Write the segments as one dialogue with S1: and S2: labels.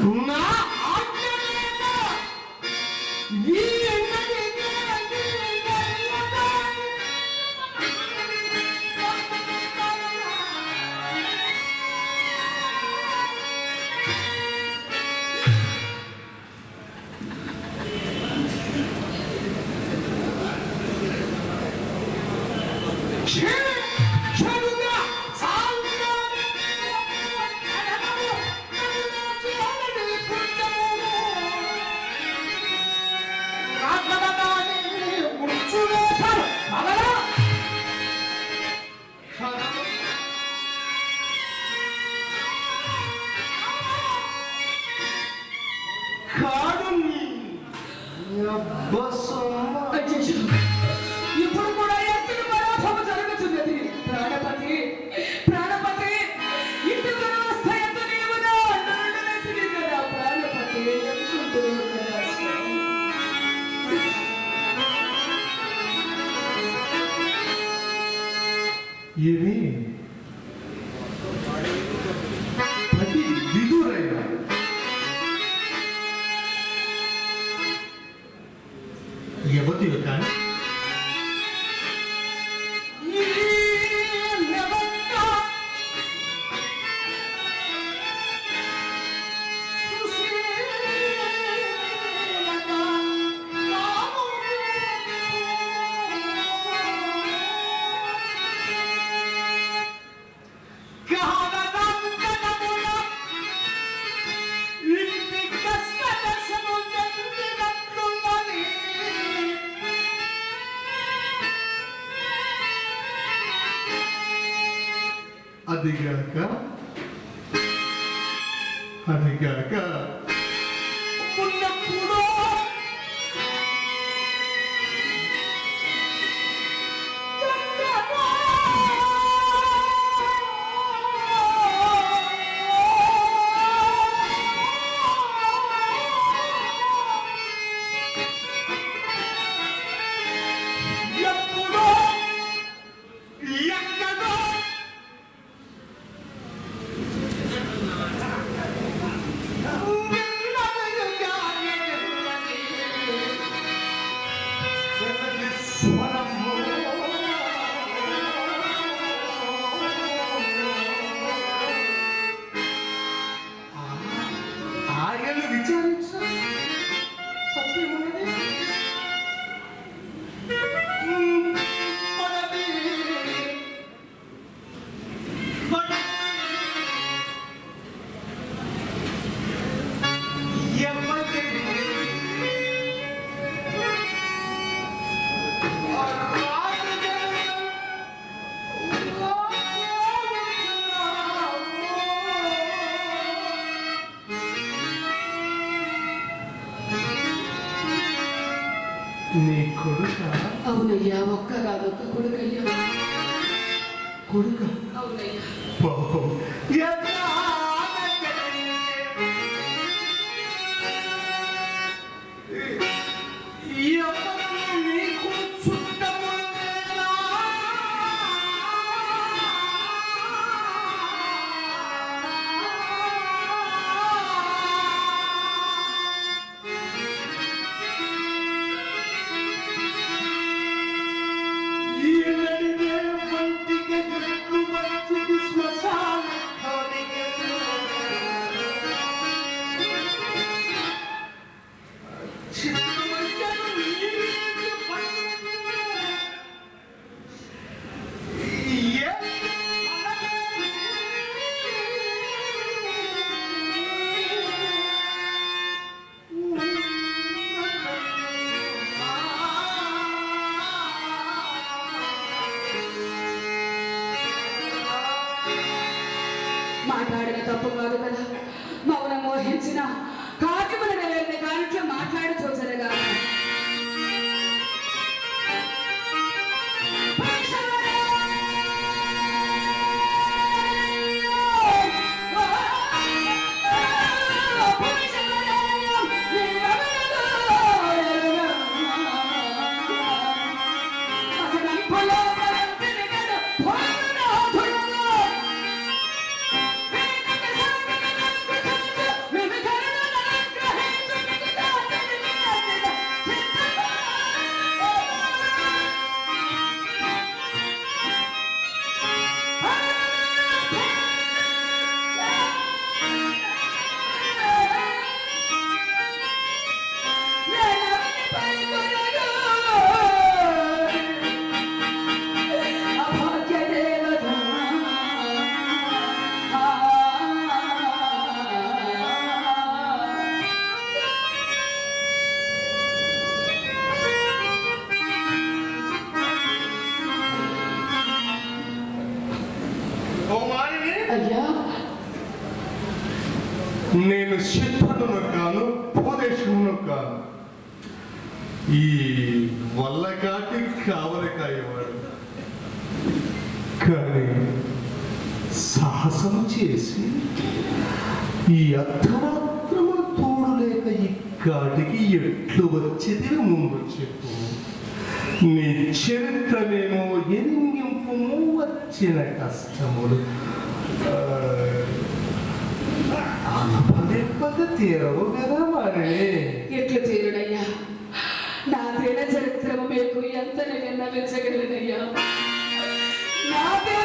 S1: Mm.
S2: అదిగాక అదిగాక
S1: ఉన్నప్పుడు
S2: കൊടുക്കുക
S1: మాట్లాడిన తప్పు కాదు కదా మౌన మోహించిన కార్యములు నెరవేరిన కాంట్లో మాట్లాడి చూసరగా
S3: Hello! నల్లకాటి కావలకాయవాడు
S2: కానీ సాహసం చేసి ఈ అర్థమాత్రము తోడు లేక ఇక్కడికి ఎట్లు వచ్చేది ముందు చెప్పు. నీ చరిత్రనేమో ఎనిమింపు వచ్చిన కష్టములు. పదే తీరవు కదా మరే ಚರಿತ್ರಬೇಕು ಎಂತನಿಗೆ
S1: ನವೆಚ್ಚಗಳಿದೆಯ ನಾವೇ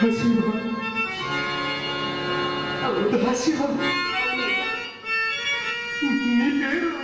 S1: 다시마 다시마 니게로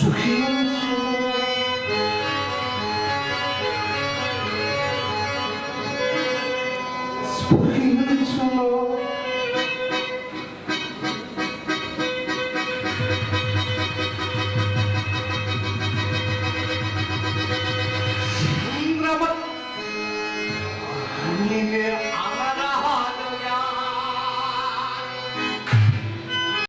S1: to.